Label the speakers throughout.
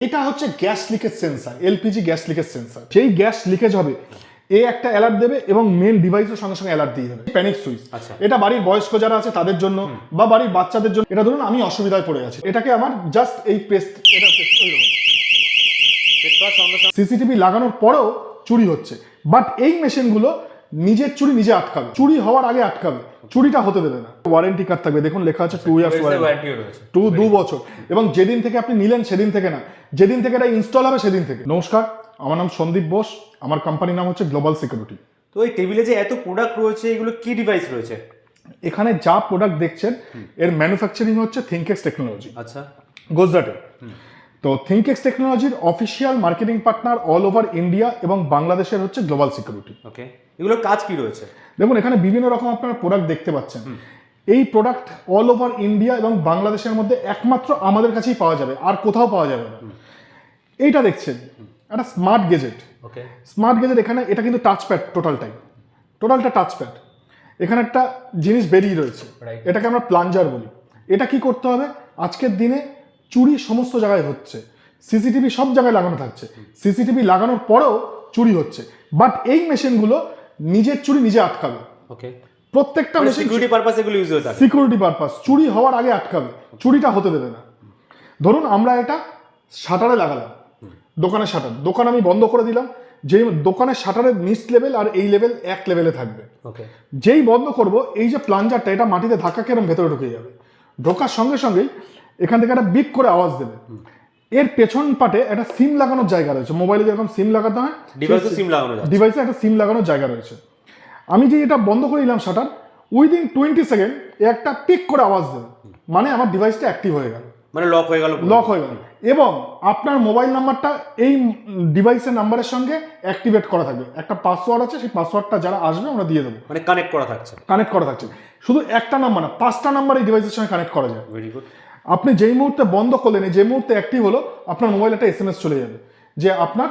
Speaker 1: এটা হচ্ছে gas leakage sensor LPG gas leakage sensor. সেই গ্যাস লিকেজ হবে এ একটা অ্যালার্ট দেবে এবং মেন ডিভাইসের সঙ্গে সঙ্গে অ্যালার্ট দিয়ে দেবে। Panic switch.
Speaker 2: আচ্ছা।
Speaker 1: এটা বাড়ির বয়স্ক যারা আছে তাদের জন্য বা বাড়ির বাচ্চাদের জন্য এটা ধরুন আমি অসুবিধায় পড়ে আছি। এটাকে আমার জাস্ট এই পেস্ট এটা সিসিটিভি লাগানোর পরেও চুরি হচ্ছে। বাট এই মেশিনগুলো নিজের চুরি নিজে আটকাবে। চুরি হওয়ার আগে আটকাবে। চুরিটা হতে দেবে না। ওয়ারেন্টি কার্ড থাকবে। দেখুন লেখা আছে টু ইয়ার্স ওয়ারেন্টি টু দু বছর। এবং যেদিন থেকে আপনি নিলেন সেদিন থেকে না। যেদিন থেকে এটা ইনস্টল হবে সেদিন থেকে। নমস্কার আমার নাম সন্দীপ বোস। আমার কোম্পানির নাম হচ্ছে গ্লোবাল সিকিউরিটি
Speaker 2: তো এই টেবিলে যে এত প্রোডাক্ট রয়েছে এগুলো কি ডিভাইস রয়েছে?
Speaker 1: এখানে যা প্রোডাক্ট দেখছেন এর ম্যানুফ্যাকচারিং হচ্ছে থিঙ্কেক্স টেকনোলজি
Speaker 2: আচ্ছা।
Speaker 1: গুজরাটে তো থিঙ্কেক্স টেকনোলজির official marketing partner all over India এবং বাংলাদেশের হচ্ছে গ্লোবাল সিকিউরিটি
Speaker 2: ওকে এগুলোর কাজ কি রয়েছে?
Speaker 1: দেখুন এখানে বিভিন্ন রকম আপনারা প্রোডাক্ট দেখতে পাচ্ছেন। এই প্রোডাক্ট অল ওভার ইন্ডিয়া এবং বাংলাদেশের মধ্যে একমাত্র আমাদের কাছেই পাওয়া যাবে আর কোথাও পাওয়া যাবে না। এইটা দেখছেন একটা smart gadget
Speaker 2: okay
Speaker 1: smart gadget এখানে এটা কিন্তু টাচপ্যাড টোটালটাই টোটালটা টাচপ্যাড এখানে একটা জিনিস বেরিয়ে রয়েছে। এটাকে আমরা প্লাঞ্জার বলি। এটা কি করতে হবে? আজকের দিনে চুরি সমস্ত জায়গায় হচ্ছে। সিসিটিভি সব জায়গায় লাগানো থাকছে। সিসিটিভি লাগানোর পরেও চুরি হচ্ছে। বাট এই মেশিনগুলো নিজের চুরি নিজে আটকাবে।
Speaker 2: ওকে
Speaker 1: প্রত্যেকটা মেশিন
Speaker 2: সিকিউরিটি পারপাস এগুলো ইউজ হয়ে থাকে।
Speaker 1: সিকিউরিটি পারপাস চুরি হওয়ার আগে আটকাবে। চুরিটা হতে দেবে না। ধরুন আমরা এটা শাটারে লাগালাম। দোকানের শাটার। দোকান আমি বন্ধ করে দিলাম। যেই দোকানের শাটারের নিচ লেভেল আর এই লেভেল এক লেভেলে থাকবে। যেই বন্ধ করব এই যে প্লাঞ্জারটা এটা মাটিতে ধাক্কা কেরম ভেতরে ঢুকে যাবে। ঢোকার সঙ্গে সঙ্গেই এখান থেকে একটা বিপ করে আওয়াজ দেবে। এর পেছন পাটে একটা সিম লাগানোর জায়গা রয়েছে। মোবাইলে যেরকম সিম লাগাতে হয়
Speaker 2: ডিভাইসে সিম লাগানো যায়
Speaker 1: ডিভাইসে একটা সিম লাগানোর জায়গা রয়েছে। আমি যে এটা বন্ধ করে দিলাম শাটার উইদিন টোয়েন্টি সেকেন্ড একটা পিক করে আওয়াজ দেবে। মানে আমার ডিভাইসটা অ্যাক্টিভ হয়ে গেল।
Speaker 2: মানে লক হয়ে গেল
Speaker 1: লক হয়ে গেল। এবং আপনার মোবাইল নাম্বারটা এই ডিভাইসের নাম্বারের সঙ্গে অ্যাক্টিভেট করা থাকবে। একটা পাসওয়ার্ড আছে সেই পাসওয়ার্ডটা যারা আসবে আমরা দিয়ে দেবো।
Speaker 2: মানে কানেক্ট করা থাকছে।
Speaker 1: কানেক্ট করা থাকছে। শুধু একটা নাম্বার না পাঁচটা নাম্বার এই ডিভাইসের সঙ্গে কানেক্ট করা যায়।
Speaker 2: ভেরি গুড
Speaker 1: আপনি যেই মুহূর্তে বন্ধ করলেন এই যে মুহূর্তে অ্যাক্টিভ হলো আপনার মোবাইলে একটা এস চলে যাবে যে আপনার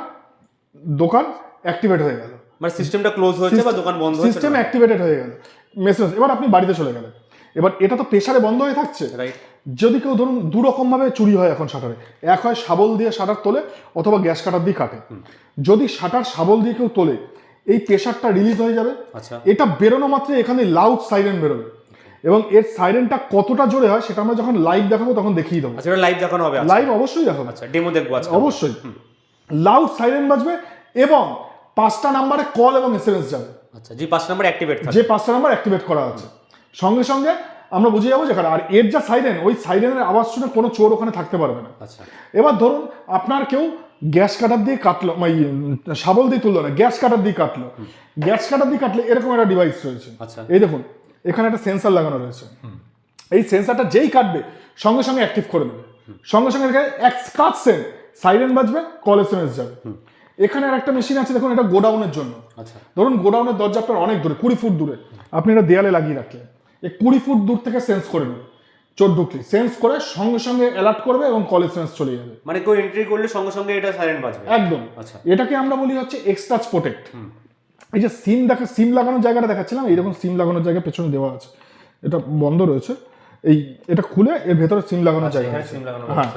Speaker 1: দোকান অ্যাক্টিভেট হয়ে গেল।
Speaker 2: মানে সিস্টেমটা ক্লোজ হয়েছে বা দোকান বন্ধ
Speaker 1: সিস্টেম অ্যাক্টিভেটেড হয়ে গেল। মেসেজ এবার আপনি বাড়িতে চলে গেলেন। এবার এটা তো প্রেসারে বন্ধ হয়ে থাকছে।
Speaker 2: রাইট
Speaker 1: যদি কেউ ধরুন দু রকমভাবে চুরি হয় এখন শাটারে এক হয় শাবল দিয়ে শাটার তোলে অথবা গ্যাস কাটার দিয়ে কাটে। যদি শাটার শাবল দিয়ে কেউ তোলে এই প্রেশারটা রিলিজ হয়ে যাবে।
Speaker 2: আচ্ছা।
Speaker 1: এটা বেরোনো মাত্র এখানে লাউড সাইরেন বেরোবে। এবং এর সাইরেনটা কতটা জোরে হয় সেটা আমরা যখন লাইভ দেখাবো তখন দেখিয়ে দেবো।
Speaker 2: আচ্ছা লাইভ দেখানো হবে।
Speaker 1: লাইভ অবশ্যই দেখাবো।
Speaker 2: আচ্ছা ডেমো দেখব আজকে।
Speaker 1: অবশ্যই। লাউড সাইরেন বাজবে এবং পাঁচটা নাম্বারে কল এবং এস যাবে।
Speaker 2: আচ্ছা যে পাঁচ নাম্বার অ্যাক্টিভেট
Speaker 1: যে পাঁচটা নাম্বার অ্যাক্টিভেট করা আছে। সঙ্গে সঙ্গে আমরা বুঝে যাব যেখানে আর এর যা সাইরেন ওই সাইরেনের আওয়াজ শুনে কোনো চোর ওখানে থাকতে পারবে না।
Speaker 2: আচ্ছা।
Speaker 1: এবার ধরুন আপনার কেউ গ্যাস কাটার দিয়ে কাটলো মানে ইয়ে, শাবল দিয়ে তুললো না গ্যাস কাটার দিয়ে কাটলো। গ্যাস কাটার দিয়ে কাটলে এরকম একটা ডিভাইস রয়েছে।
Speaker 2: আচ্ছা।
Speaker 1: এই দেখুন এখানে একটা সেন্সার লাগানো রয়েছে। এই সেন্সারটা যেই কাটবে সঙ্গে সঙ্গে অ্যাক্টিভ করে দেবে সঙ্গে সঙ্গে এক কাটছেন সাইরেন বাজবে কল এস যাবে। এখানে আর একটা মেশিন আছে দেখুন এটা গোডাউনের জন্য।
Speaker 2: আচ্ছা।
Speaker 1: ধরুন গোডাউনের দরজা আপনার অনেক দূরে কুড়ি ফুট দূরে। আপনি এটা দেয়ালে লাগিয়ে রাখলেন। এই কুড়ি ফুট দূর থেকে সেন্স করে নেবে। চোর ঢুকলে সেন্স করে সঙ্গে সঙ্গে অ্যালার্ট করবে এবং কলে সেন্স চলে যাবে।
Speaker 2: মানে কেউ এন্ট্রি করলে সঙ্গে সঙ্গে এটা সাইলেন্ট বাজবে।
Speaker 1: একদম।
Speaker 2: আচ্ছা।
Speaker 1: এটাকে আমরা বলি হচ্ছে এক্সট্রাচ প্রোটেক্ট এই যে সিম দেখা সিম লাগানোর জায়গাটা দেখাচ্ছিলাম এইরকম সিম লাগানোর জায়গা পেছনে দেওয়া আছে। এটা বন্ধ রয়েছে। এই এটা খুলে এর ভেতরে সিম লাগানো জায়গা
Speaker 2: এখানে সিম লাগানো
Speaker 1: হ্যাঁ।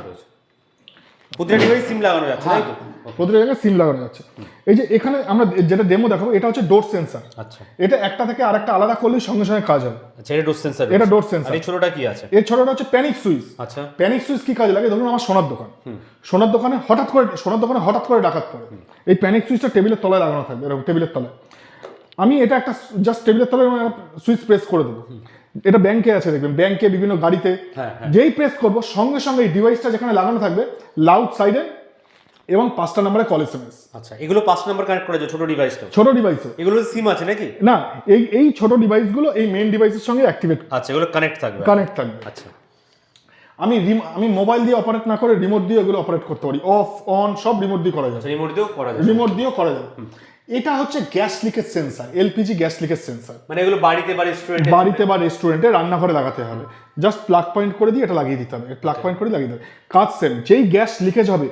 Speaker 2: প্রতিটা ডিভাইস সিম লাগানো যাচ্ছে তাই তো?
Speaker 1: প্রতিটা জায়গায় সিম লাগানো যাচ্ছে। এই যে এখানে আমরা যেটা ডেমো দেখাবো এটা হচ্ছে ডোর সেন্সার
Speaker 2: আচ্ছা।
Speaker 1: এটা একটা থেকে আরেকটা আলাদা করলেই সঙ্গে সঙ্গে কাজ হবে।
Speaker 2: আচ্ছা এটা ডোর সেন্সর
Speaker 1: এটা ডোর সেন্সার
Speaker 2: এই ছোটটা কি আছে?
Speaker 1: ছোটটা হচ্ছে প্যানিক সুইচ
Speaker 2: আচ্ছা।
Speaker 1: প্যানিক সুইচ কি কাজে লাগে? ধরুন আমার সোনার দোকান। সোনার দোকানে হঠাৎ করে সোনার দোকানে হঠাৎ করে ডাকাত এই প্যানিক সুইচটা টেবিলের তলায় লাগানো থাকবে এরকম টেবিলের তলায়। আমি এটা একটা জাস্ট টেবিলের তলায় সুইচ প্রেস করে দেবো। এটা ব্যাংকে আছে দেখবেন। ব্যাংকে বিভিন্ন গাড়িতে
Speaker 2: হ্যাঁ, হ্যাঁ।
Speaker 1: যেই প্রেস করব সঙ্গে সঙ্গে এই ডিভাইসটা যেখানে লাগানো থাকবে লাউড সাইডে এবং পাঁচটা নম্বরে কল এস
Speaker 2: আচ্ছা এগুলো পাঁচ নাম্বার কানেক্ট করা যায় ছোট ডিভাইসটা
Speaker 1: ছোট ডিভাইস
Speaker 2: এগুলো সিম আছে নাকি?
Speaker 1: না এই এই ছোট ডিভাইসগুলো এই মেন ডিভাইসের সঙ্গে অ্যাক্টিভেট
Speaker 2: আচ্ছা এগুলো কানেক্ট থাকবে।
Speaker 1: কানেক্ট থাকবে।
Speaker 2: আচ্ছা।
Speaker 1: আমি রিম- আমি মোবাইল দিয়ে অপারেট না করে রিমোট দিয়ে এগুলো অপারেট করতে পারি। অফ অন সব রিমোট দিয়ে করা যায়।
Speaker 2: আচ্ছা রিমোট দিয়েও করা যায়।
Speaker 1: রিমোট দিয়েও করা যাবে এটা হচ্ছে gas leakage sensor LPG gas leakage sensor.
Speaker 2: মানে এগুলো বাড়িতে বা রেস্টুরেন্টে
Speaker 1: বাড়িতে বা রেস্টুরেন্টে রান্নাঘরে লাগাতে হবে। জাস্ট প্লাগ পয়েন্ট করে দিয়ে এটা লাগিয়ে দিতে হবে। প্লাগ পয়েন্ট করে লাগিয়ে দেবে কাজ সেম যেই গ্যাস লিকেজ হবে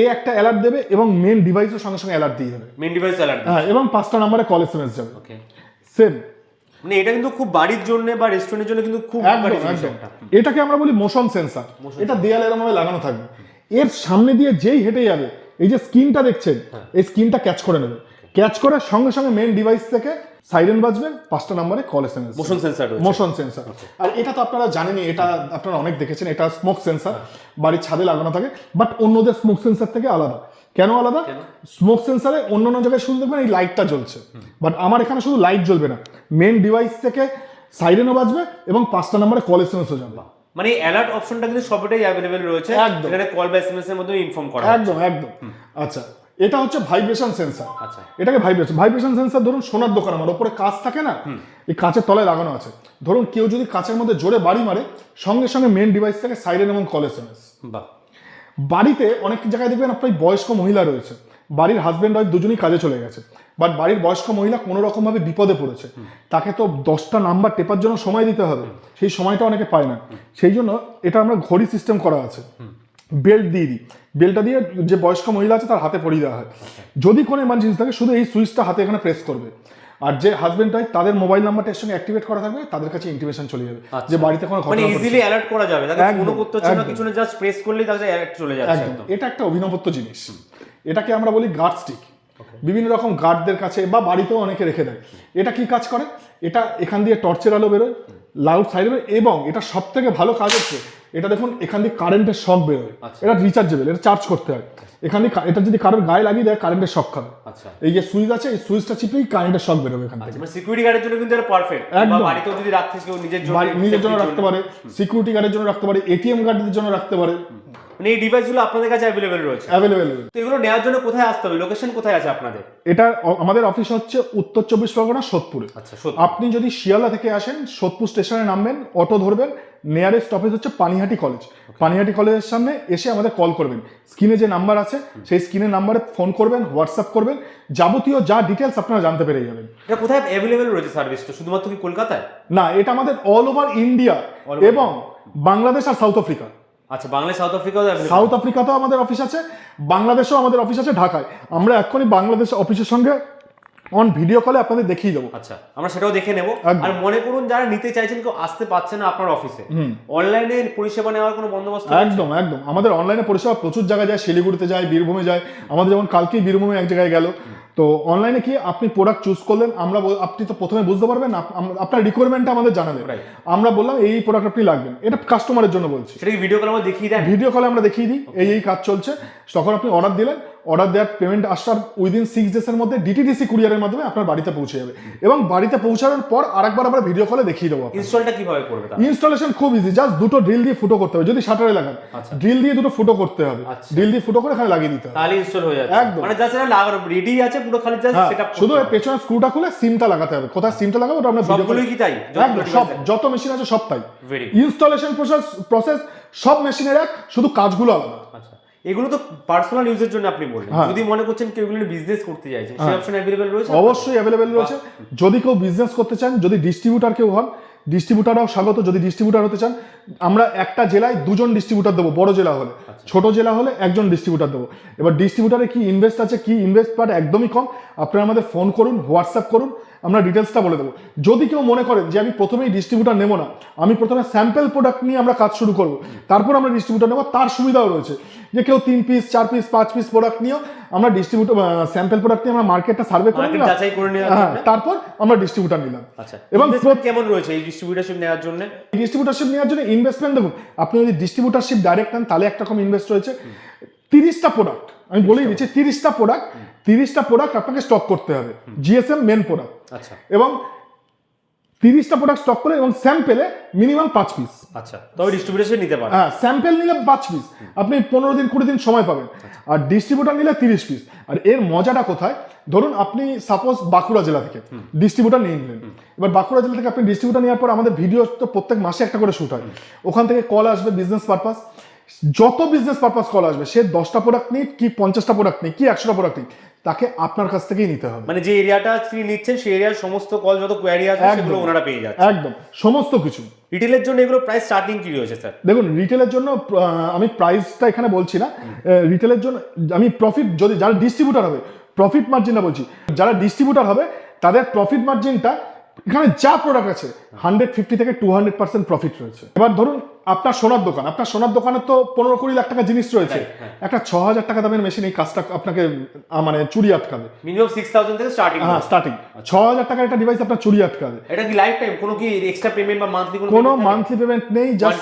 Speaker 1: এ একটা অ্যালার্ট দেবে এবং মেন ডিভাইসের সঙ্গে সঙ্গে অ্যালার্ট দিয়ে দেবে।
Speaker 2: মেন ডিভাইস অ্যালার্ট
Speaker 1: হ্যাঁ এবং পাঁচটা নাম্বারে কল এস যাবে।
Speaker 2: ওকে
Speaker 1: সেম
Speaker 2: মানে এটা কিন্তু খুব বাড়ির জন্য বা রেস্টুরেন্টের জন্য কিন্তু খুব
Speaker 1: একদম এটাকে আমরা বলি মোশন সেন্সার এটা দেয়ালে এরকম ভাবে লাগানো থাকবে। এর সামনে দিয়ে যেই হেঁটে যাবে এই যে স্ক্রিনটা দেখছেন এই স্ক্রিনটা ক্যাচ করে নেবে। ক্যাচ করার সঙ্গে সঙ্গে মেন ডিভাইস থেকে সাইরেন বাজবে পাঁচটা নাম্বারে call S M S
Speaker 2: motion sensor
Speaker 1: motion sensor আর এটা তো আপনারা জানেনই এটা আপনারা অনেক দেখেছেন এটা স্মোক সেন্সার বাড়ির ছাদে লাগানো থাকে বাট অন্যদের স্মোক সেন্সার থেকে আলাদা। কেন আলাদা? স্মোক সেন্সারে অন্য অন্য জায়গায় শুধু দেখবেন এই লাইটটা জ্বলছে। বাট আমার এখানে শুধু লাইট জ্বলবে না মেন ডিভাইস থেকে সাইরেনও বাজবে এবং পাঁচটা নাম্বারে কল এস এম এসও যাবে
Speaker 2: মানে অ্যালার্ট অপশনটা কিন্তু সবটাই অ্যাভেলেবেল রয়েছে।
Speaker 1: একদম।
Speaker 2: এখানে কল বা এসএমএস এর মাধ্যমে ইনফর্ম করা
Speaker 1: একদম একদম। আচ্ছা এটা হচ্ছে ভাইব্রেশন সেন্সার
Speaker 2: আচ্ছা।
Speaker 1: এটাকে ভাইব্রেশন ভাইব্রেশন সেন্সার ধরুন সোনার দোকান আমার ওপরে কাঁচ থাকে না? এই কাঁচের তলায় লাগানো আছে। ধরুন কেউ যদি কাঁচের মধ্যে জোরে বাড়ি মারে সঙ্গে সঙ্গে মেন ডিভাইস থেকে সাইরেন এবং কল এস এম এস বাড়িতে অনেক জায়গায় দেখবেন আপনার বয়স্ক মহিলা রয়েছে। বাড়ির হাজব্যান্ড ওয়াইফ দুজনেই কাজে চলে গেছে। বাট বাড়ির বয়স্ক মহিলা কোনো রকম ভাবে বিপদে পড়েছে। তাকে তো দশটা নাম্বার টেপার জন্য সময় দিতে হবে। সেই সময়টা অনেকে পায় না। সেই জন্য এটা আমরা ঘড়ি সিস্টেম করা আছে। বেল্ট দিয়ে দিই। বেল্টটা দিয়ে যে বয়স্ক মহিলা আছে তার হাতে পরিয়ে দেওয়া হয়। যদি কোনো এমার্জেন্সি থাকে শুধু এই সুইচটা হাতে এখানে প্রেস করবে। আর যে হাজবেন্ড ওয়াইফ তাদের মোবাইল নাম্বারটা এর সঙ্গে অ্যাক্টিভেট করা থাকবে তাদের কাছে ইন্টিমেশন চলে যাবে। যে বাড়িতে কোনো
Speaker 2: মানে
Speaker 1: ঘটনা ঘটেছে।
Speaker 2: ইজিলি অ্যালার্ট করা যাবে
Speaker 1: একদম,
Speaker 2: ফোনও করতে হচ্ছে না কিছু না জাস্ট প্রেস করলেই তাকে অ্যালার্ট চলে যাচ্ছে
Speaker 1: একদম। এটা একটা অভিনবত্ব জিনিস। এটাকে আমরা বলি গার্ড স্টিক বিভিন্ন রকম গার্ডদের কাছে বা বাড়িতেও অনেকে রেখে দেয়। এটা কি কাজ করে? এটা এখান দিয়ে টর্চের আলো বেরোয় লাউড সাইড এবং এটা সব থেকে ভালো কাজ হচ্ছে এটা দেখুন এখান দিয়ে কারেন্টের শখ বেরোয়
Speaker 2: আচ্ছা।
Speaker 1: এটা রিচার্জেবল এটা চার্জ করতে হয়। এখান দিয়ে এটা যদি কারোর গায়ে লাগিয়ে দেয় কারেন্টের শখ খাবে।
Speaker 2: আচ্ছা।
Speaker 1: এই যে সুইচ আছে এই সুইচটা চিপেই কারেন্টের শক বেরোবে এখান থেকে।
Speaker 2: মানে সিকিউরিটি গার্ডের জন্য কিন্তু এটা পারফেক্ট
Speaker 1: একদম।
Speaker 2: বাড়িতেও যদি রাখতে কেউ নিজের জন্য
Speaker 1: নিজের জন্য রাখতে পারে সিকিউরিটি গার্ডের জন্য রাখতে পারে এটিএম গার্ডের জন্য রাখতে পারে।
Speaker 2: মানে এই ডিভাইসগুলো আপনাদের কাছে অ্যাভেলেবেল রয়েছে।
Speaker 1: অ্যাভেলেবেল
Speaker 2: তো এগুলো নেওয়ার জন্য কোথায় আসতে হবে? লোকেশন কোথায় আছে আপনাদের?
Speaker 1: এটা আমাদের অফিস হচ্ছে উত্তর চব্বিশ পরগনা সোদপুরে।
Speaker 2: আচ্ছা
Speaker 1: আপনি যদি শিয়ালদা থেকে আসেন সোদপুর স্টেশনে নামবেন অটো ধরবেন নিয়ারেস্ট অফিস হচ্ছে পানিহাটি কলেজ পানিহাটি কলেজের সামনে এসে আমাদের কল করবেন। স্ক্রিনে যে নাম্বার আছে সেই স্ক্রিনের নাম্বারে ফোন করবেন হোয়াটসঅ্যাপ করবেন। যাবতীয় যা ডিটেলস আপনারা জানতে পেরে যাবেন।
Speaker 2: এটা কোথায় অ্যাভেলেবেল রয়েছে সার্ভিসটা শুধুমাত্র কি কলকাতায়?
Speaker 1: না এটা আমাদের অল ওভার ইন্ডিয়া এবং বাংলাদেশ আর সাউথ আফ্রিকা
Speaker 2: আচ্ছা বাংলাদেশ সাউথ আফ্রিকাও
Speaker 1: সাউথ আফ্রিকাতেও আমাদের অফিস আছে বাংলাদেশেও আমাদের অফিস আছে, ঢাকায়। আমরা এক্ষুনি বাংলাদেশ অফিসের সঙ্গে অন ভিডিও কলে আপনাদের দেখিয়ে দেবো।
Speaker 2: আচ্ছা আমরা সেটাও দেখে নেব। আর মনে করুন যারা নিতে চাইছেন কেউ আসতে পারছে না আপনার অফিসে অনলাইনে পরিষেবা নেওয়ার কোনো বন্দোবস্ত?
Speaker 1: একদম একদম। আমাদের অনলাইনে পরিষেবা প্রচুর জায়গায় যায় শিলিগুড়িতে যায় বীরভূমে যায়। আমাদের যেমন কালকেই বীরভূমে এক জায়গায় গেল। তো অনলাইনে কি আপনি প্রোডাক্ট চুজ করলেন আমরা আপনি তো প্রথমে বুঝতে পারবেন আপনার রিকোয়ারমেন্টটা আমাদের
Speaker 2: Right.
Speaker 1: আমরা বললাম এই প্রোডাক্ট আপনি লাগবেন। এটা কাস্টমারের জন্য বলছি।
Speaker 2: সেটা ভিডিও কল আমরা দেখিয়ে দেন।
Speaker 1: ভিডিও কলে আমরা দেখিয়ে দিই এই এই কাজ চলছে। তখন আপনি অর্ডার দিলেন অর্ডার দেওয়ার পেমেন্ট আসার উইদিন সিক্স ডেসের মধ্যে ডিটিডিসি কুরিয়ারের মাধ্যমে আপনার বাড়িতে পৌঁছে যাবে। এবং বাড়িতে পৌঁছানোর পর আরেকবার আমরা ভিডিও কলে দেখিয়ে দেবো
Speaker 2: ইনস্টলটা কীভাবে করবে
Speaker 1: ইনস্টলেশন খুব ইজি জাস্ট দুটো ড্রিল দিয়ে ফুটো করতে হবে। যদি শাটারে লাগান
Speaker 2: আচ্ছা।
Speaker 1: ড্রিল দিয়ে দুটো ফুটো করতে হবে।
Speaker 2: আচ্ছা।
Speaker 1: ড্রিল দিয়ে ফুটো করে এখানে লাগিয়ে দিতে হবে।
Speaker 2: তাহলে ইনস্টল হয়ে যাচ্ছে।
Speaker 1: একদম।
Speaker 2: মানে জাস্ট এটা লাগানো রেডি আছে পুরো খালি জাস্ট
Speaker 1: হ্যাঁ,
Speaker 2: সেটা
Speaker 1: শুধু এর পেছনে স্ক্রুটা খুলে সিমটা লাগাতে হবে। কোথায় সিমটা লাগাবো ওটা আমরা ভিডিও
Speaker 2: সবগুলোই কি তাই?
Speaker 1: সব যত মেশিন আছে সব তাই। ইনস্টলেশন প্রসেস প্রসেস সব মেশিনের এক শুধু কাজগুলো আলাদা।
Speaker 2: আচ্ছা এগুলো তো পার্সোনাল ইউজের জন্য আপনি বললেন।
Speaker 1: হ্যাঁ।
Speaker 2: যদি মনে করছেন কেউ এগুলো বিজনেস করতে চাইছে সেই অপশন অ্যাভেলেবল রয়েছে
Speaker 1: অবশ্যই অ্যাভেলেবেল রয়েছে। যদি কেউ বিজনেস করতে চান যদি ডিস্ট্রিবিউটার কেউ হন ডিস্ট্রিবিউটারও স্বাগত। যদি ডিস্ট্রিবিউটার হতে চান আমরা একটা জেলায় দুজন ডিস্ট্রিবিউটার দেবো বড় জেলা হলে। ছোট জেলা হলে একজন ডিস্ট্রিবিউটার দেবো। এবার ডিস্ট্রিবিউটারে কি ইনভেস্ট আছে কি ইনভেস্ট পার একদমই কম। আপনারা আমাদের ফোন করুন হোয়াটসঅ্যাপ করুন। আমরা ডিটেলসটা বলে দেবো। যদি কেউ মনে করেন যে আমি প্রথমেই ডিস্ট্রিবিউটার নেব না আমি প্রথমে স্যাম্পেল প্রোডাক্ট নিয়ে আমরা কাজ শুরু করব তারপর আমরা ডিস্ট্রিবিউটার নেব তার সুবিধাও রয়েছে। যে কেউ তিন পিস চার পিস পাঁচ পিস প্রোডাক্ট নিয়েও আমরা ডিস্ট্রিবিউটার স্যাম্পেল প্রোডাক্ট নিয়ে আমরা মার্কেটটা সার্ভে করে নিলাম।
Speaker 2: যাচাই করে নেওয়ার
Speaker 1: হ্যাঁ তারপর আমরা ডিস্ট্রিবিউটার নিলাম।
Speaker 2: আচ্ছা
Speaker 1: এবং
Speaker 2: এবং কেমন রয়েছে এই ডিস্ট্রিবিউটারশিপ নেওয়ার জন্য?
Speaker 1: ডিস্ট্রিবিউটারশিপ নেওয়ার জন্য ইনভেস্টমেন্ট দেখুন আপনি যদি ডিস্ট্রিবিউটারশিপ ডাইরেক্ট নেন তাহলে একটা রকম ইনভেস্ট রয়েছে। তিরিশটা প্রোডাক্ট আমি বলেই দিচ্ছি তিরিশটা প্রোডাক্ট তিরিশটা প্রোডাক্ট আপনাকে স্টক করতে হবে। জিএসএম মেন প্রোডাক্ট
Speaker 2: আচ্ছা।
Speaker 1: এবং তিরিশটা প্রোডাক্ট স্টক করে এবং স্যাম্পেলে মিনিমাম পাঁচ পিস
Speaker 2: আচ্ছা তবে ডিস্ট্রিবিউটারশিপ নিতে পারেন
Speaker 1: হ্যাঁ স্যাম্পেল নিলে পাঁচ পিস আপনি পনেরো দিন কুড়ি দিন সময় পাবেন। আর ডিস্ট্রিবিউটার নিলে তিরিশ পিস আর এর মজাটা কোথায়? ধরুন আপনি সাপোজ বাঁকুড়া জেলা থেকে ডিস্ট্রিবিউটার নিয়ে নিলেন। এবার বাঁকুড়া জেলা থেকে আপনি ডিস্ট্রিবিউটার নেওয়ার পর আমাদের ভিডিও তো প্রত্যেক মাসে একটা করে শ্যুট হয়। ওখান থেকে কল আসবে বিজনেস পারপাস যত বিজনেস পারপাস কল আসবে সে দশটা প্রোডাক্ট নিক কি পঞ্চাশটা প্রোডাক্ট নিক কি একশোটা প্রোডাক্ট নিক তাকে আপনার কাছ থেকেই নিতে হবে।
Speaker 2: মানে যে এরিয়াটা তিনি নিচ্ছেন সেই এরিয়ার সমস্ত কল যত কোয়ারি আছে। সেগুলো ওনারা পেয়ে যাচ্ছে।
Speaker 1: একদম। সমস্ত কিছু।
Speaker 2: রিটেলের জন্য এগুলো প্রাইস স্টার্টিং কি রয়েছে স্যার
Speaker 1: দেখুন রিটেলের জন্য আমি প্রাইসটা এখানে বলছি না। রিটেলের জন্য আমি প্রফিট যদি যারা ডিস্ট্রিবিউটার হবে প্রফিট মার্জিনটা বলছি যারা ডিস্ট্রিবিউটার হবে তাদের প্রফিট মার্জিনটা এখানে যা প্রোডাক্ট আছে হান্ড্রেড ফিফটি থেকে টু হান্ড্রেড পার্সেন্ট প্রফিট রয়েছে। এবার ধরুন আপনার সোনার দোকান আপনার সোনার দোকানে তো পনেরো কুড়ি লাখ টাকা জিনিস রয়েছে।
Speaker 2: হ্যাঁ।
Speaker 1: একটা ছ হাজার টাকা দামের মেশিন এই কাজটা আপনাকে মানে চুরি আটকাবে।
Speaker 2: মিনিমাম সিক্স থাউজেন্ড থেকে স্টার্টিং
Speaker 1: হ্যাঁ স্টার্টিং ছ হাজার টাকার একটা ডিভাইস আপনার চুরি আটকাবে।
Speaker 2: এটা কি লাইফ টাইম কোনো কি এক্সট্রা পেমেন্ট বা মান্থলি কোনো?
Speaker 1: মান্থলি পেমেন্ট নেই জাস্ট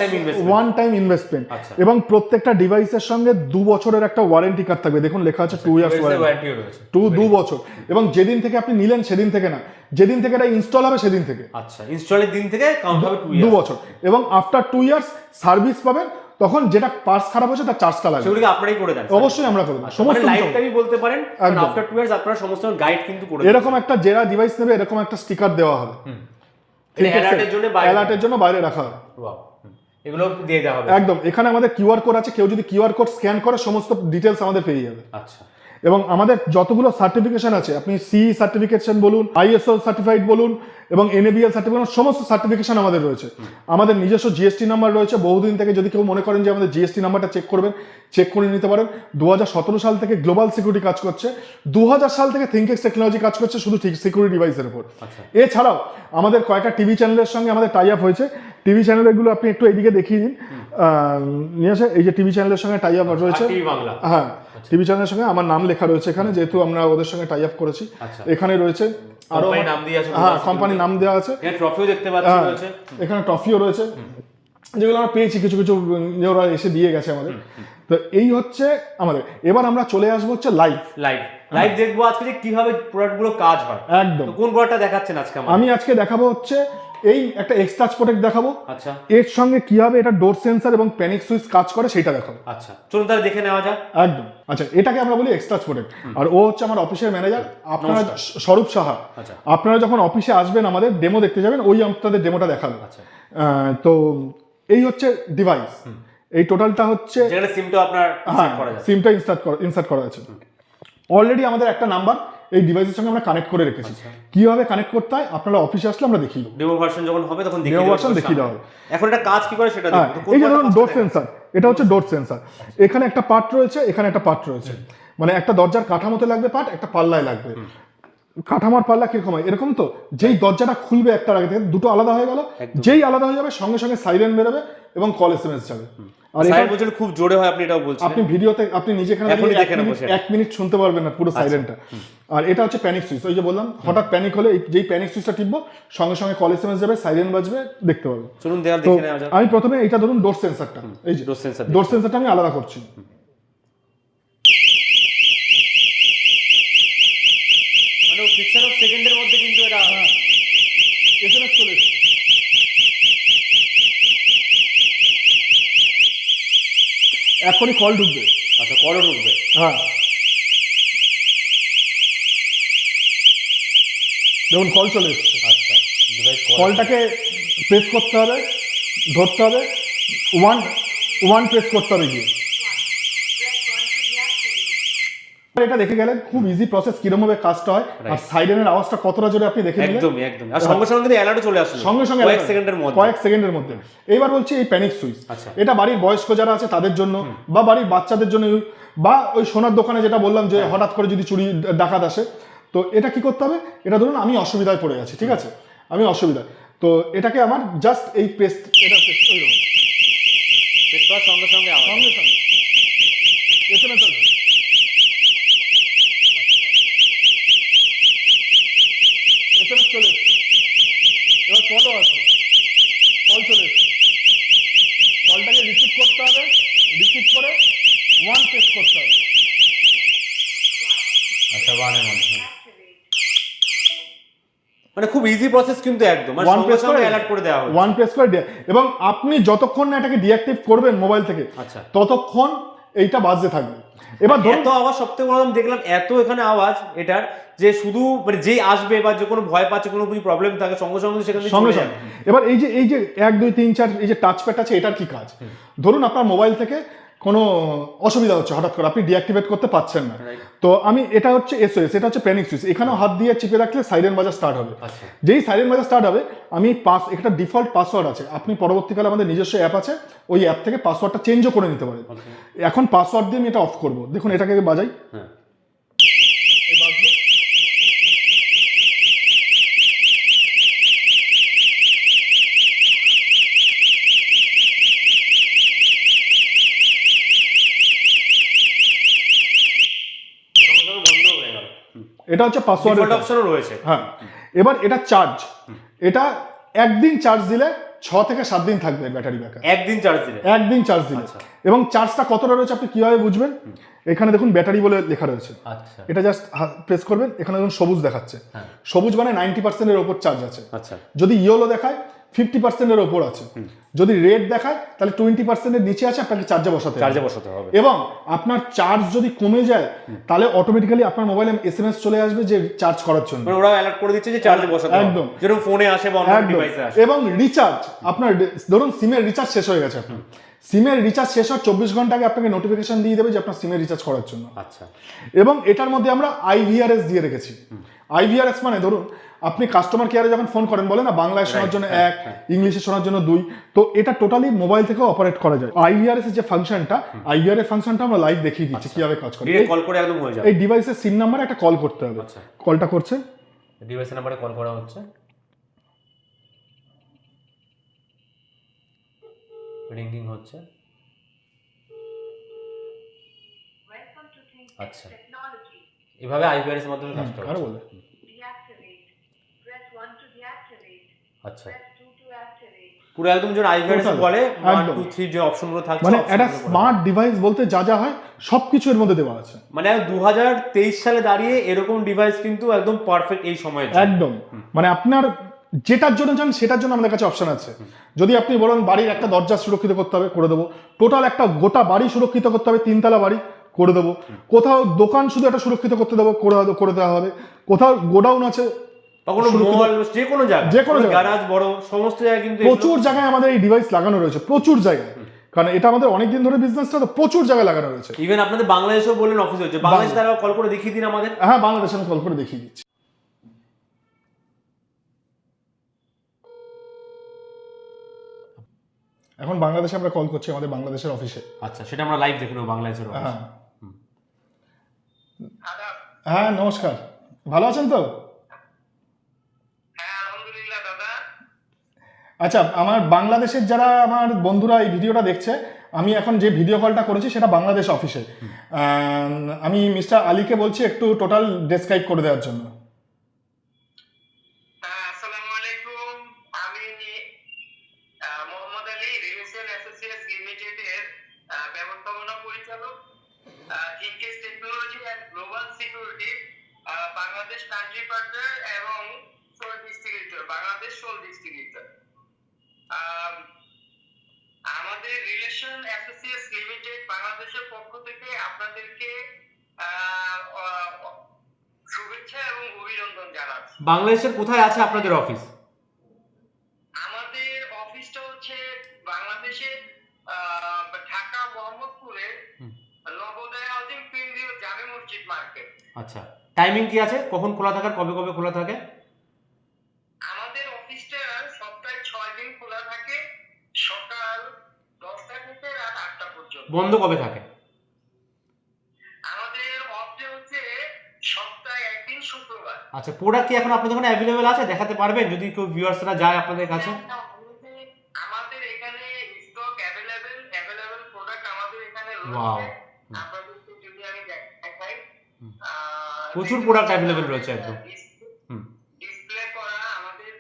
Speaker 1: ওয়ান টাইম ইনভেস্টমেন্ট
Speaker 2: আচ্ছা।
Speaker 1: এবং প্রত্যেকটা ডিভাইসের সঙ্গে দু বছরের একটা ওয়ারেন্টি কার্ড থাকবে। দেখুন লেখা আছে টু ইয়ার্স ওয়ারেন্টি টু দু বছর। এবং যেদিন থেকে আপনি নিলেন সেদিন থেকে না। যেদিন থেকে এটা ইনস্টল হবে সেদিন থেকে।
Speaker 2: আচ্ছা ইনস্টলের দিন থেকে কাউন্ট হবে
Speaker 1: দু বছর। এবং আফটার টু ইয়ার্স সার্ভিস পাবেন তখন যেটা পার্স খারাপ হয়েছে তার চার্জটা লাগবে।
Speaker 2: সেগুলিকে আপনারাই করে দেন
Speaker 1: অবশ্যই আমরা করব
Speaker 2: মানে
Speaker 1: সমস্ত
Speaker 2: লাইফ টাইমই বলতে পারেন। আফটার টু ইয়ার্স আপনারা সমস্ত গাইড কিন্তু করে দেন
Speaker 1: এরকম একটা যেরা ডিভাইস নেবে এরকম একটা স্টিকার দেওয়া হবে।
Speaker 2: অ্যালার্টের জন্য বাইরে।
Speaker 1: অ্যালার্টের জন্য বাইরে রাখা হবে.
Speaker 2: হুম। এগুলো দিয়ে দেওয়া হবে।
Speaker 1: একদম। এখানে আমাদের কিউআর কোড আছে কেউ যদি কিউআর কোড স্ক্যান করে সমস্ত ডিটেলস আমাদের পেয়ে যাবে।
Speaker 2: আচ্ছা।
Speaker 1: এবং আমাদের যতগুলো সার্টিফিকেশন আছে আপনি সি সার্টিফিকেশন বলুন আইএসও সার্টিফাইড বলুন এবং এনএবিএল সার্টিফিকেশন সমস্ত সার্টিফিকেশন আমাদের রয়েছে। আমাদের নিজস্ব জিএসটি নাম্বার রয়েছে বহুদিন থেকে যদি কেউ মনে করেন যে আমাদের জিএসটি নাম্বারটা চেক করবেন চেক করে নিতে পারেন। দুহাজার সতেরো সাল থেকে গ্লোবাল সিকিউরিটি কাজ করছে। দু সাল থেকে থিঙ্কেক্স টেকনোলজি কাজ করছে শুধু ঠিক সিকিউরিটি ডিভাইসের উপর।
Speaker 2: আচ্ছা।
Speaker 1: এছাড়াও আমাদের কয়েকটা টিভি চ্যানেলের সঙ্গে আমাদের টাই আপ হয়েছে। টিভি চ্যানেলগুলো আপনি একটু এইদিকে দেখিয়ে দিন। নিয়ে আসে এই যে টিভি চ্যানেলের সঙ্গে টাই আপ রয়েছে। হ্যাঁ টিভি চ্যানেলের সঙ্গে আমার নাম লেখা রয়েছে এখানে যেহেতু আমরা ওদের সঙ্গে টাই আপ করেছি।
Speaker 2: আচ্ছা।
Speaker 1: এখানে রয়েছে
Speaker 2: আরও নাম দিয়ে আছে
Speaker 1: হ্যাঁ কোম্পানির নাম দেওয়া আছে।
Speaker 2: এখানে ট্রফিও দেখতে পাচ্ছি
Speaker 1: হ্যাঁ,
Speaker 2: রয়েছে।
Speaker 1: এখানে ট্রফিও রয়েছে। যেগুলো আমরা পেয়েছি কিছু কিছু ওরা এসে দিয়ে গেছে আমাদের। তো এই হচ্ছে আমাদের। এবার আমরা চলে আসব হচ্ছে লাইভ
Speaker 2: লাইভ লাইভ দেখব আজকে যে কীভাবে প্রোডাক্টগুলো কাজ হয়।
Speaker 1: একদম।
Speaker 2: কোন প্রোডাক্টটা দেখাচ্ছেন আজকে
Speaker 1: আমি আজকে দেখাবো হচ্ছে এই একটা এক্সটাচ প্রোটেক্ট দেখাবো।
Speaker 2: আচ্ছা।
Speaker 1: এর সঙ্গে কীভাবে এটা ডোর সেন্সর এবং প্যানিক সুইচ কাজ করে সেটা দেখাবো।
Speaker 2: আচ্ছা চলুন তাহলে দেখে নেওয়া যাক।
Speaker 1: একদম। আচ্ছা এটাকে আমরা বলি এক্সটাচ প্রোটেক্ট আর ও হচ্ছে আমার অফিসের ম্যানেজার আপনারা স্বরূপ সাহা।
Speaker 2: আচ্ছা।
Speaker 1: আপনারা যখন অফিসে আসবেন আমাদের ডেমো দেখতে যাবেন ওই আপনাদের ডেমোটা দেখাবো।
Speaker 2: আচ্ছা।
Speaker 1: তো এই হচ্ছে ডিভাইস এই টোটালটা হচ্ছে
Speaker 2: সিমটা আপনার
Speaker 1: হ্যাঁ সিমটা ইনস্টার্ট করা ইনসার্ট করা আছে। অলরেডি আমাদের একটা নাম্বার এই ডিভাইসের সঙ্গে আমরা কানেক্ট করে রেখেছি।
Speaker 2: আচ্ছা।
Speaker 1: কীভাবে কানেক্ট করতে হয়? আপনারা অফিসে আসলে আমরা দেখিয়ে দেবো
Speaker 2: ডেমো ভার্সন যখন হবে তখন দেবো।
Speaker 1: version দেখিয়ে দেওয়া হবে।
Speaker 2: এখন এটা কাজ কি করে সেটা
Speaker 1: হ্যাঁ এই যে ধরুন ডোর? সেন্সার এটা হচ্ছে ডোর সেন্সার এখানে একটা পার্ট রয়েছে এখানে একটা পার্ট রয়েছে। মানে একটা দরজার কাঠামোতে লাগবে পার্ট একটা পাল্লায় লাগবে। কাঠামোর পাল্লা কীরকম হয়? এরকম তো যেই দরজাটা খুলবে একটা আগে থেকে দুটো আলাদা হয়ে গেল। যেই আলাদা হয়ে যাবে সঙ্গে সঙ্গে সাইরেন বেরোবে এবং কল এস এম এস যাবে আর
Speaker 2: খুব জোরে হয় আপনি এটাও বলছেন
Speaker 1: আপনি ভিডিওতে আপনি নিজে এখানে
Speaker 2: এখনই
Speaker 1: এক
Speaker 2: দেখে নেব
Speaker 1: মিনিট-
Speaker 2: আচ্ছা।
Speaker 1: এক মিনিট শুনতে পারবেন না পুরো সাইলেন্টটা আর এটা হচ্ছে প্যানিক সুইচ ওই যে বললাম হঠাৎ প্যানিক হলে যেই প্যানিক সুইচটা টিপবো সঙ্গে সঙ্গে কল এস এম এস যাবে সাইরেন বাজবে দেখতে পাবে
Speaker 2: চলুন দেখে নেওয়া যাক।
Speaker 1: আমি প্রথমে এটা ধরুন ডোর সেন্সারটা এই যে
Speaker 2: ডোর সেন্সার
Speaker 1: ডোর সেন্সারটা আমি আলাদা করছি।
Speaker 2: মানে ফিকচার অফ সেকেন্ডের মধ্যে কিন্তু এটা
Speaker 1: এসএমএস চলে এসছে। এখনই কল ঢুকবে।
Speaker 2: আচ্ছা কলও ঢুকবে।
Speaker 1: হ্যাঁ। দেখুন কল চলে এসছে।
Speaker 2: আচ্ছা
Speaker 1: কলটাকে প্রেস করতে হবে ধরতে হবে ওয়ান ওয়ান প্রেস করতে হবে গিয়ে। এটা দেখে গেলেন খুব ইজি প্রসেস কীরকম ভাবে কাজটা হয় আর. সাইডেনের আওয়াজটা কতটা জোরে আপনি দেখে নিলেন?
Speaker 2: একদমই একদম আর সঙ্গে সঙ্গে কিন্তু অ্যালার্টও চলে আসলো
Speaker 1: সঙ্গে সঙ্গে
Speaker 2: কয়েক সেকেন্ডের মধ্যে।
Speaker 1: কয়েক সেকেন্ডের মধ্যে। এইবার বলছি এই প্যানিক সুইচ
Speaker 2: আচ্ছা।
Speaker 1: এটা বাড়ির বয়স্ক যারা আছে তাদের জন্য বা বাড়ির বাচ্চাদের জন্য বা ওই সোনার দোকানে যেটা বললাম যে
Speaker 2: হ্যাঁ।
Speaker 1: হঠাৎ করে যদি চুরি ডাকাত আসে তো এটা কি করতে হবে? এটা ধরুন আমি অসুবিধায় পড়ে গেছি ঠিক আছে? আমি অসুবিধা তো এটাকে আমার জাস্ট এই পেস্ট এটা
Speaker 2: সঙ্গে সঙ্গে
Speaker 1: সঙ্গে সঙ্গে SMS আসবে। SMS চলে এসছে। এবার কলও আছে কল চলে এসছে কলটাকে রিসিভ করতে হবে রিসিভ করে ওয়ান প্রেস করতে হবে।
Speaker 2: আচ্ছা ওয়ানের মাধ্যমে মানে খুব ইজি প্রসেস কিন্তু একদম। মানে
Speaker 1: ওয়ান প্রেস করে
Speaker 2: অ্যালার্ট করে দেওয়া হচ্ছে
Speaker 1: ওয়ান প্রেস করে এবং আপনি যতক্ষণ না এটাকে ডিঅ্যাক্টিভ করবেন মোবাইল থেকে
Speaker 2: আচ্ছা।
Speaker 1: ততক্ষণ এইটা বাজতে থাকবে। এবার ধরুন
Speaker 2: এত আওয়াজ সবথেকে বড় দেখলাম এত এখানে আওয়াজ এটার যে শুধু মানে যেই আসবে বা যে কোনো ভয় পাচ্ছে কোনো কিছু প্রবলেম থাকে সঙ্গে সঙ্গে সেখানে
Speaker 1: সঙ্গে সঙ্গে। এবার এই যে এই যে এক দুই তিন চার এই যে টাচ প্যাড আছে এটার কি কাজ? ধরুন আপনার মোবাইল থেকে কোনো অসুবিধা হচ্ছে হঠাৎ করে আপনি ডিঅ্যাক্টিভেট করতে পারছেন না। তো আমি এটা হচ্ছে এসওএস এটা হচ্ছে প্যানিক সুইচ এখানেও হাত দিয়ে চিপে রাখলে সাইরেন বাজার স্টার্ট হবে।
Speaker 2: আচ্ছা।
Speaker 1: যেই সাইরেন বাজার স্টার্ট হবে আমি পাস একটা ডিফল্ট পাসওয়ার্ড আছে। আপনি পরবর্তীকালে আমাদের নিজস্ব অ্যাপ আছে ওই অ্যাপ থেকে পাসওয়ার্ডটা চেঞ্জও করে নিতে পারেন। এখন পাসওয়ার্ড দিয়ে আমি এটা অফ করব। দেখুন এটাকে বাজাই
Speaker 2: হ্যাঁ
Speaker 1: এই বাজলো। এটা হচ্ছে পাসওয়ার্ড
Speaker 2: অপশনও রয়েছে।
Speaker 1: হ্যাঁ। এবার এটা চার্জ এটা একদিন চার্জ দিলে ছ থেকে সাত দিন থাকবে ব্যাটারি ব্যাকআপ
Speaker 2: একদিন চার্জ দিলে?
Speaker 1: একদিন চার্জ দিলে।
Speaker 2: আচ্ছা।
Speaker 1: এবং চার্জটা কতটা রয়েছে আপনি কীভাবে বুঝবেন? এখানে দেখুন ব্যাটারি বলে লেখা রয়েছে।
Speaker 2: আচ্ছা।
Speaker 1: এটা জাস্ট প্রেস করবেন। এখানে দেখুন সবুজ দেখাচ্ছে।
Speaker 2: হ্যাঁ।
Speaker 1: সবুজ মানে নাইনটি পার্সেন্টের ওপর চার্জ আছে।
Speaker 2: আচ্ছা।
Speaker 1: যদি ইয়েলো দেখায় ফিফটি পার্সেন্টের ওপর আছে। যদি রেট দেখায় তাহলে টোয়েন্টি পার্সেন্টের নিচে আছে আপনাকে চার্জে বসাতে।
Speaker 2: চার্জে বসাতে হবে।
Speaker 1: এবং আপনার চার্জ যদি কমে যায় তাহলে অটোমেটিক্যালি আপনার মোবাইলে এস এম এস চলে আসবে যে চার্জ করার জন্য।
Speaker 2: মানে ওরা অ্যালার্ট করে দিচ্ছে যে চার্জে বসাতে
Speaker 1: একদম।
Speaker 2: যেরকম ফোনে আসে বা অন্য ডিভাইসে আসে।
Speaker 1: এবং রিচার্জ আপনার ধরুন সিমের রিচার্জ শেষ হয়ে গেছে আপনার। সিমের রিচার্জ শেষ হওয়ার চব্বিশ ঘণ্টা আগে আপনাকে নোটিফিকেশন দিয়ে দেবে যে আপনার সিমের রিচার্জ করার জন্য।
Speaker 2: আচ্ছা।
Speaker 1: এবং এটার মধ্যে আমরা আইভিআরএস দিয়ে রেখেছি। আইভিআরএস মানে ধরুন আপনি কাস্টমার কেয়ারে যখন ফোন করেন বলে না বাংলায় শোনার জন্য এক ইংলিশে শোনার জন্য দুই তো এটা টোটালি মোবাইল থেকে অপারেট করা যায়। আইভিআরএস এর যে ফাংশনটা আইভিআরএস ফাংশনটা আমরা লাইভ দেখিয়ে দিচ্ছি কীভাবে কাজ করে।
Speaker 2: কল করে একদম হয়ে যাবে।
Speaker 1: এই ডিভাইসের সিম নাম্বারে একটা কল করতে হবে।
Speaker 2: আচ্ছা।
Speaker 1: কলটা করছে?
Speaker 2: ডিভাইসের নাম্বারে কল করা হচ্ছে। রিঙ্গিং হচ্ছে। আচ্ছা। এভাবে আইপিআরএস এর মাধ্যমে কাজটা
Speaker 1: আরও
Speaker 2: হচ্ছে।
Speaker 1: বলে।
Speaker 3: 1.
Speaker 2: আচ্ছা
Speaker 3: 2.
Speaker 2: পুরো একদম আইপিআরএস বলে ওয়ান
Speaker 1: একদম।
Speaker 2: টু থ্রি যে অপশনগুলো থাকছে
Speaker 1: মানে একটা স্মার্ট ডিভাইস বলতে যা যা হয় সবকিছু এর মধ্যে দেওয়া আছে।
Speaker 2: মানে দু হাজার তেইশ সালে দাঁড়িয়ে এরকম ডিভাইস কিন্তু একদম পারফেক্ট এই জন্য।
Speaker 1: একদম। মানে আপনার যেটার জন্য চান সেটার জন্য আমাদের কাছে অপশন আছে। যদি আপনি বলেন বাড়ির একটা দরজা সুরক্ষিত করতে হবে করে দেবো। টোটাল একটা গোটা বাড়ি সুরক্ষিত করতে হবে তিনতলা বাড়ি। করে দেবো। কোথাও দোকান শুধু একটা সুরক্ষিত করতে দেবো করে করে দেওয়া হবে। কোথাও গোডাউন আছে
Speaker 2: যে কোনো জায়গা
Speaker 1: যে কোনো জায়গায়।
Speaker 2: গ্যারাজ বড় সমস্ত জায়গায় কিন্তু
Speaker 1: প্রচুর জায়গায় আমাদের এই ডিভাইস লাগানো রয়েছে প্রচুর জায়গায়। কারণ এটা আমাদের অনেক দিন ধরে বিজনেসটা তো প্রচুর জায়গায় লাগানো রয়েছে।
Speaker 2: ইভেন আপনাদের বাংলাদেশেও বললেন অফিস হচ্ছে। বাংলাদেশ তারা কল করে দেখিয়ে দিন আমাদের।
Speaker 1: হ্যাঁ বাংলাদেশে আমি কল করে দেখিয়ে দিচ্ছি। এখন বাংলাদেশে আমরা কল করছি আমাদের বাংলাদেশের অফিসে
Speaker 2: আচ্ছা সেটা আমরা লাইভ দেখে নেব বাংলাদেশের।
Speaker 1: হ্যাঁ। হ্যাঁ নমস্কার। ভালো আছেন তো?
Speaker 3: হ্যাঁ
Speaker 1: আচ্ছা আমার বাংলাদেশের যারা আমার বন্ধুরা এই ভিডিওটা দেখছে আমি এখন যে ভিডিও কলটা করেছি সেটা বাংলাদেশ অফিসে আমি মিস্টার আলীকে বলছি একটু টোটাল ডেসক্রাইব করে দেওয়ার জন্য।
Speaker 3: হ্যাঁ, আসসালামু আলাইকুম। আমি মোহাম্মদ আলী রিলেশন অ্যাসোসিয়েটস লিমিটেডের ব্যবস্থাপনা পরিচালক। Thinkes technology and global security Bangladesh country partner এবং sole distributor Bangladesh sole distributor আমাদের রিলেশন অ্যাসোসিয়েটস লিমিটেড বাংলাদেশের পক্ষ থেকে আপনাদেরকে শুভেচ্ছা এবং অভিনন্দন জানাচ্ছি।
Speaker 2: বাংলাদেশের কোথায় আছে আপনাদের অফিস
Speaker 3: আমাদের অফিসটা হচ্ছে বাংলাদেশের ঢাকা মোহাম্মদপুরে।
Speaker 2: হুম।
Speaker 3: নবোদয় হাউজিং কেন্দ্রীয় জামে মসজিদ মার্কেট।
Speaker 2: আচ্ছা টাইমিং কি আছে? কখন খোলা থাকে কবে কবে খোলা থাকে?
Speaker 3: আমাদের অফিসটা সপ্তাহে ছয় দিন খোলা থাকে সকাল দশটা থেকে রাত আটটা পর্যন্ত।
Speaker 2: বন্ধ কবে থাকে?
Speaker 3: আমাদের অফ হচ্ছে সপ্তাহে একদিন শুক্রবার।
Speaker 2: আচ্ছা প্রোডাক্ট কি এখন আপনাদের ওখানে অ্যাভেলেবেল আছে? দেখাতে পারবেন? যদি কেউ ভিউয়ার্সরা যায় আপনাদের কাছে?
Speaker 3: আমাদের- এখানে স্টক অ্যাভেলেবেল অ্যাভেলেবেল প্রোডাক্ট আমাদের এখানে. রয়েছে আপনাদেরকে যদি আমি দেখ- দেখাই
Speaker 2: হুম।
Speaker 3: আহ,
Speaker 2: প্রচুর প্রোডাক্ট
Speaker 3: আমাদের,
Speaker 2: রয়েছে একদম। হুম।
Speaker 3: ডিসপ্লে করা আমাদের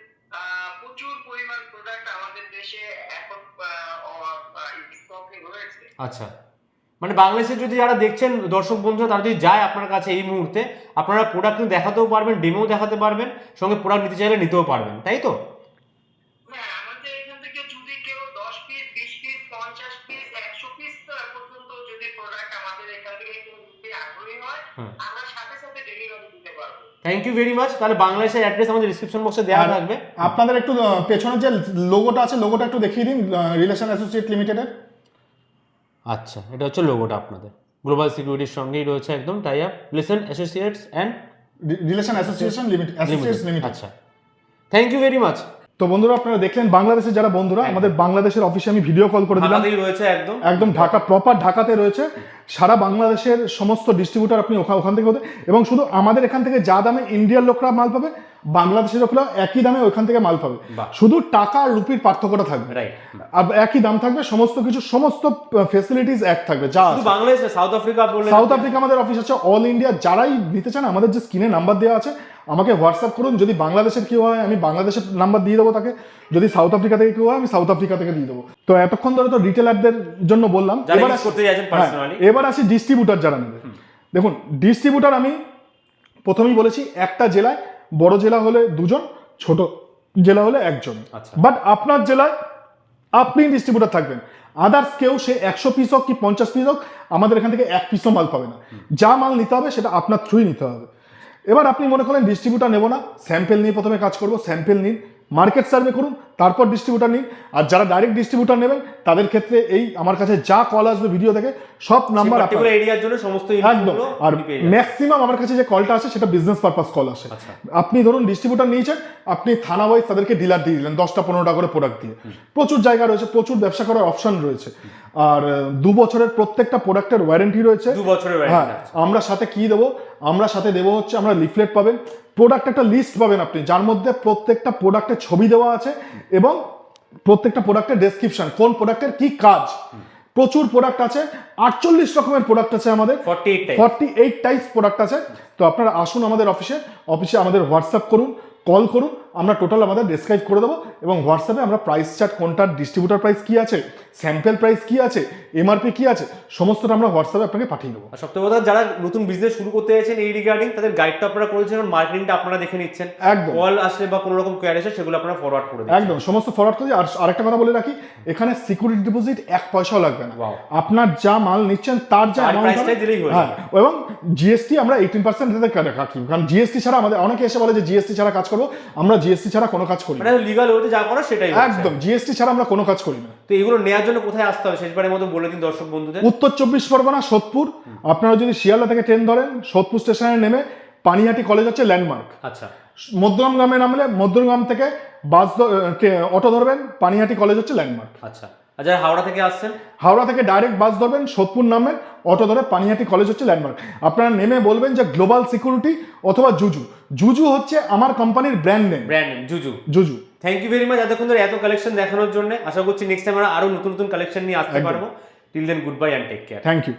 Speaker 3: প্রচুর পরিমাণ প্রোডাক্ট আমাদের দেশে এখন স্টকে রয়েছে
Speaker 2: আচ্ছা মানে বাংলাদেশে যদি যারা দেখছেন দর্শক বন্ধুরা তারা যদি যায় আপনার কাছে এই মুহূর্তে আপনারা প্রোডাক্ট কিন্তু দেখাতেও পারবেন ডেমোও দেখাতে পারবেন সঙ্গে প্রোডাক্ট নিতে চাইলে নিতেও পারবেন তাই তো থ্যাংক ইউ ভেরি মাচ তাহলে বাংলাদেশের অ্যাড্রেস আমাদের ডিসক্রিপশন বক্সে দেওয়া থাকবে।
Speaker 1: আপনাদের একটু পেছনের যে লোগোটা আছে লোগোটা একটু দেখিয়ে দিন রিলেশন অ্যাসোসিয়েট লিমিটেডের
Speaker 2: আচ্ছা এটা হচ্ছে লোগোটা আপনাদের। গ্লোবাল সিকিউরিটির সঙ্গেই রয়েছে একদম tie up relation associates and
Speaker 1: relation association limited associates limited
Speaker 2: আচ্ছা। থ্যাংক ইউ ভেরি মাচ
Speaker 1: তো বন্ধুরা আপনারা দেখলেন বাংলাদেশের যারা বন্ধুরা আমাদের বাংলাদেশের অফিসে আমি ভিডিও কল করে দিলাম।
Speaker 2: রয়েছে একদম।
Speaker 1: একদম ঢাকা প্রপার ঢাকাতে রয়েছে। সারা বাংলাদেশের সমস্ত ডিস্ট্রিবিউটার আপনি ওখা- ওখান থেকে হতে এবং শুধু আমাদের এখান থেকে যা দামে ইন্ডিয়ার লোকরা মাল পাবে বাংলাদেশের খোলা একই দামে ওইখান থেকে মাল পাবে। শুধু টাকা আর রুপির পার্থক্যটা থাকবে। আর একই দাম থাকবে সমস্ত কিছু সমস্ত ফেসিলিটিস এক থাকবে যা।
Speaker 2: Bangladesh South Africa
Speaker 1: South Africa আমাদের অফিস আছে অল ইন্ডিয়া যারাই নিতে চান আমাদের যে স্ক্রিনে নাম্বার দেওয়া আছে আমাকে হোয়াটসঅ্যাপ করুন যদি বাংলাদেশের কেউ হয় আমি বাংলাদেশের নাম্বার দিয়ে দেবো তাকে। যদি সাউথ আফ্রিকা থেকে কেউ হয় আমি সাউথ আফ্রিকা থেকে দিয়ে দেবো। তো এতক্ষণ ধরে তো রিটেল অ্যাপদের জন্য বললাম। এবার হ্যাঁ, এবার আসি ডিস্ট্রিবিউটার যারা নেবে। দেখুন ডিস্ট্রিবিউটার আমি প্রথমেই বলেছি একটা জেলায় বড় জেলা হলে দুজন ছোট জেলা হলে একজন।
Speaker 2: আচ্ছা।
Speaker 1: বাট আপনার জেলায় আপনি ডিস্ট্রিবিউটার থাকবেন। আদার্স কেউ সে একশো পিস হোক কি পঞ্চাশ পিস হোক আমাদের এখান থেকে এক পিসও মাল পাবে না। যা মাল নিতে হবে সেটা আপনার থ্রুই নিতে হবে। এবার আপনি মনে করেন ডিস্ট্রিবিউটার নেব না স্যাম্পেল নিয়ে প্রথমে কাজ করব স্যাম্পেল নিন। মার্কেট সার্ভে করুন তারপর ডিস্ট্রিবিউটার নিন আর যারা ডাইরেক্ট ডিস্ট্রিবিউটার নেবেন তাদের ক্ষেত্রে এই আমার কাছে যা কল আসবে ভিডিও থেকে সব নাম্বার
Speaker 2: এরিয়ার জন্য সমস্ত
Speaker 1: একদম। আর। ম্যাক্সিমাম আমার কাছে যে কলটা আসে সেটা বিজনেস পারপাস কল আসে।
Speaker 2: আচ্ছা।
Speaker 1: আপনি ধরুন ডিস্ট্রিবিউটার নিয়েছেন আপনি থানা ওয়াইজ তাদেরকে ডিলার দিয়ে দিলেন দশটা পনেরোটা করে প্রোডাক্ট দিয়ে। প্রচুর জায়গা রয়েছে প্রচুর ব্যবসা করার অপশন রয়েছে। আর দু বছরের প্রত্যেকটা প্রোডাক্টের ওয়ারেন্টি রয়েছে।
Speaker 2: দু বছরের
Speaker 1: হ্যাঁ আমরা সাথে কি দেবো? আমরা সাথে দেবো হচ্ছে আমরা লিফলেট পাবেন। প্রোডাক্ট একটা লিস্ট পাবেন আপনি যার মধ্যে প্রত্যেকটা প্রোডাক্টের ছবি দেওয়া আছে এবং প্রত্যেকটা প্রোডাক্টের ডেসক্রিপশন কোন প্রোডাক্টের কি কাজ। প্রচুর প্রোডাক্ট আছে আটচল্লিশ রকমের প্রোডাক্ট আছে আমাদের।
Speaker 2: 48 type
Speaker 1: forty eight types product আছে। তো আপনারা আসুন আমাদের অফিসে অফিসে আমাদের হোয়াটসঅ্যাপ করুন কল করুন। আমরা টোটাল আমাদের ডেসক্রাইব করে দেবো এবং হোয়াটসঅ্যাপে আমরা প্রাইস চার্ট কোনটার ডিস্ট্রিবিউটার প্রাইস কি আছে স্যাম্পেল প্রাইস কী আছে এমআরপি কী আছে সমস্তটা আমরা হোয়াটসঅ্যাপে আপনাকে পাঠিয়ে দেবো।
Speaker 2: কথা যারা নতুন বিজনেস শুরু করতে চাইছেন এই রিগার্ডিং তাদের গাইডটা আপনারা করেছেন মার্কেটিংটা আপনারা দেখে নিচ্ছেন।
Speaker 1: একদম।
Speaker 2: কল আসলে বা কোনো রকম কোয়ারি আসে সেগুলো আপনারা ফরওয়ার্ড করে
Speaker 1: একদম সমস্ত ফরওয়ার্ড করে আর আরেকটা কথা বলে রাখি এখানে সিকিউরিটি ডিপোজিট এক পয়সাও লাগবে না. আপনার যা মাল নিচ্ছেন তার যা
Speaker 2: হয়ে
Speaker 1: হ্যাঁ এবং জিএসটি আমরা এইটিন পার্সেন্ট রাখি। কারণ জিএসটি ছাড়া আমাদের অনেকে এসে বলে যে জিএসটি ছাড়া কাজ করব আমরা জিএসটি ছাড়া কোনো কাজ করি না।
Speaker 2: মানে লিগাল ওয়েতে যা করা সেটাই
Speaker 1: একদম জিএসটি ছাড়া আমরা কোনো কাজ করি না।
Speaker 2: তো এগুলো নেওয়ার জন্য কোথায় আসতে হবে? শেষবারের মতো বলে দিন দর্শক বন্ধুদের।
Speaker 1: উত্তর চব্বিশ পরগনা সোদপুর। আপনারা যদি শিয়ালদা থেকে ট্রেন ধরেন সোদপুর স্টেশনে নেমে পানিহাটি কলেজ হচ্ছে ল্যান্ডমার্ক
Speaker 2: আচ্ছা।
Speaker 1: মধ্যগ্রাম গ্রামে নামলে মধ্যগ্রাম থেকে বাস অটো ধরবেন পানিহাটি কলেজ হচ্ছে ল্যান্ডমার্ক
Speaker 2: আচ্ছা। যারা হাওড়া থেকে আসছেন?
Speaker 1: হাওড়া থেকে ডাইরেক্ট বাস ধরবেন সোদপুর নামবেন অটো ধরে পানিহাটি কলেজ হচ্ছে ল্যান্ডমার্ক আপনারা নেমে বলবেন যে গ্লোবাল সিকিউরিটি অথবা জুজু জুজু হচ্ছে আমার কোম্পানির brand name
Speaker 2: brand Juju
Speaker 1: Juju
Speaker 2: thank you very much এতক্ষণ ধরে এত কালেকশন দেখানোর জন্য। আশা করছি নেক্সট টাইম আমরা আরও নতুন নতুন কালেকশন নিয়ে আসতে পারব। Till then good bye and take care
Speaker 1: thank you